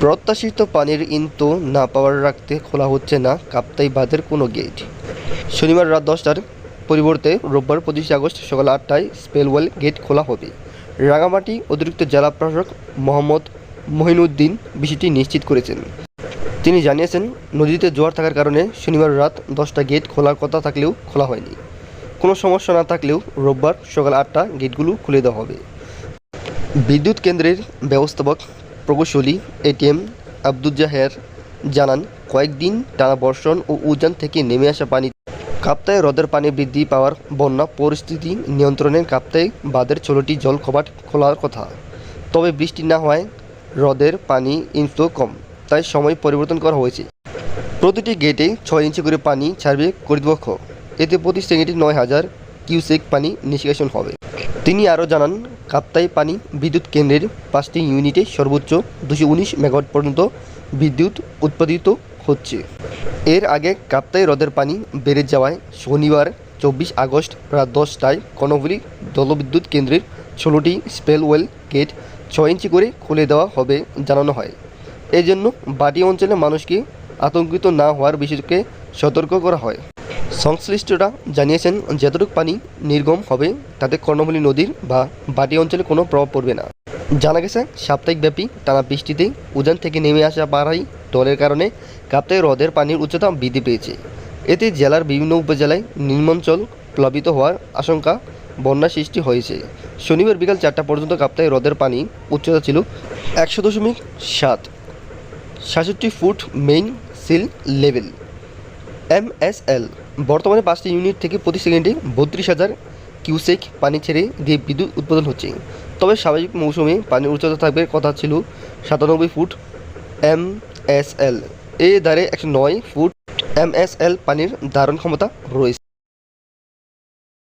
প্রত্যাশিত পানির ইনতো না পাওয়ার রাখতে খোলা হচ্ছে না কাপ্তাই বাঁধের কোনো গেট। শনিবার রাত দশটার পরিবর্তে রোববার পঁচিশে আগস্ট সকাল আটটায় স্পেলওয়েল গেট খোলা হবে। রাঙামাটি অতিরিক্ত জেলা প্রশাসক মোহাম্মদ মহিনুদ্দিন বিষয়টি নিশ্চিত করেছেন। তিনি জানিয়েছেন, নদীতে জোয়ার থাকার কারণে শনিবার রাত দশটা গেট খোলার কথা থাকলেও খোলা হয়নি। কোনো সমস্যা না থাকলেও রোববার সকাল আটটা গেটগুলো খুলে দেওয়া হবে। বিদ্যুৎ কেন্দ্রের ব্যবস্থাপক প্রকৌশলী এটিএম আব্দুজ্জাহের জানান, কয়েকদিন টানা বর্ষণ ও উজান থেকে নেমে আসা পানি কাপ্তায় হ্রদের পানি বৃদ্ধি পাওয়ার বন্যা পরিস্থিতি নিয়ন্ত্রণে কাপ্তায় বাঁধের জল কপাট খোলার কথা। তবে বৃষ্টি না হওয়ায় হ্রদের পানি ইনফ্লো কম, তাই সময় পরিবর্তন করা হয়েছে। প্রতিটি গেটে ছয় ইঞ্চি করে পানি ছাড়বে কর্তৃপক্ষ। এতে প্রতি সেকেন্ডে নয় হাজার কিউসেক পানি নিষ্কাশন হবে। তিনি আরও জানান কাপ্তাই পানি বিদ্যুৎ কেন্দ্রের পাঁচটি ইউনিটে সর্বোচ্চ দুশো উনিশ মেগাওয়াট পর্যন্ত বিদ্যুৎ উৎপাদিত হচ্ছে। এর আগে কাপ্তাই হ্রদের পানি বেড়ে যাওয়ায় শনিবার, চব্বিশ আগস্ট রাত দশটায় কর্ণফুলী জলবিদ্যুৎ কেন্দ্রের ষোলোটি স্পেলওয়েল গেট ছয় ইঞ্চি করে খুলে দেওয়া হবে জানানো হয়। এই জন্য বাটি অঞ্চলের মানুষকে আতঙ্কিত না হওয়ার বিষয়কে সতর্ক করা হয়। সংশ্লিষ্টরা জানিয়েছেন, যতটুকু পানি নির্গম হবে, তাতে কর্ণফুলী নদীর বা বাটি অঞ্চলে কোনো প্রভাব পড়বে না। জানা গেছে, সাপ্তাহিকব্যাপী টানা বৃষ্টিতে উজান থেকে নেমে আসা পাড়াই দলের কারণে কাপ্তাই হ্রদের পানির উচ্চতা বৃদ্ধি পেয়েছে। এতে জেলার বিভিন্ন উপজেলায় নিম্নাঞ্চল প্লাবিত হওয়ার আশঙ্কা বন্যা সৃষ্টি হয়েছে। শনিবার বিকাল চারটা পর্যন্ত কাপ্তাই হ্রদের পানি উচ্চতা ছিল একশো দশমিক সাত, সাতষট্টি foot mean sea level MSL বর্তমানে পাঁচটি ইউনিট থেকে প্রতি সেকেন্ডে বত্রিশ হাজার কিউসেক পানি ছেড়ে দিয়ে বিদ্যুৎ উৎপাদন হচ্ছে। তবে স্বাভাবিক মৌসুমে পানির উচ্চতা থাকবে কথা ছিল সাতানব্বই ফুট এম এস এল। এ দ্বারে একশো নয় ফুট এমএসএল পানির ধারণ ক্ষমতা রয়েছে।